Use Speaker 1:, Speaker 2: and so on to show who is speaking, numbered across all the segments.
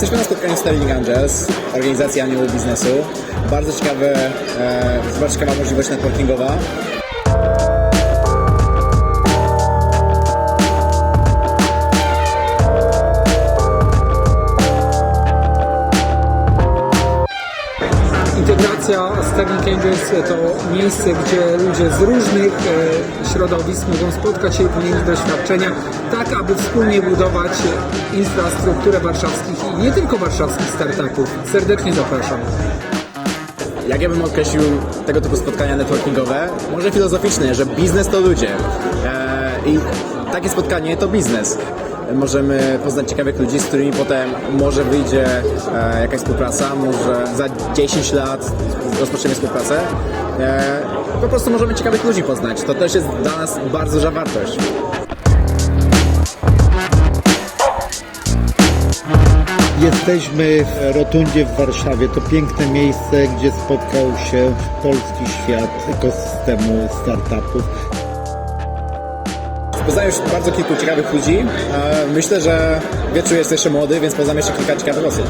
Speaker 1: Jesteśmy na spotkaniu Sterling Angels, organizacji aniołu biznesu. Bardzo ciekawe, e, bardzo ciekawa możliwość networkingowa.
Speaker 2: Integracja Sterling Angels to miejsce, gdzie ludzie z różnych e, środowisk mogą spotkać się i wymienić doświadczenia, tak aby wspólnie budować infrastrukturę warszawskich i nie tylko warszawskich startupów. Serdecznie zapraszam.
Speaker 1: Jak ja bym określił tego typu spotkania networkingowe? Może filozoficznie, że biznes to ludzie. E, I takie spotkanie to biznes. Możemy poznać ciekawych ludzi, z którymi potem może wyjdzie e, jakaś współpraca, może za 10 lat rozpoczniemy współpracę. E, po prostu możemy ciekawych ludzi poznać. To też jest dla nas bardzo duża wartość.
Speaker 3: Jesteśmy w Rotundzie w Warszawie. To piękne miejsce, gdzie spotkał się polski świat ekosystemu startupów.
Speaker 1: Poznałem już bardzo kilku ciekawych ludzi. E, myślę, że wieczór jest jeszcze młody, więc poznamy jeszcze kilka ciekawych osób.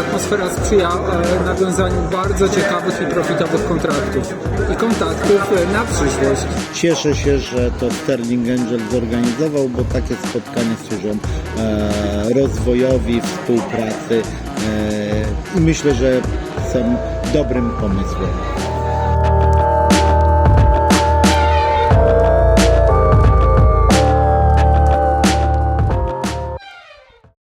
Speaker 2: Atmosfera sprzyja e, nawiązaniu bardzo ciekawych i profitowych kontraktów i kontaktów e, na przyszłość.
Speaker 3: Cieszę się, że to Sterling Angel zorganizował, bo takie spotkania służą rozwojowi, współpracy i myślę, że są dobrym pomysłem.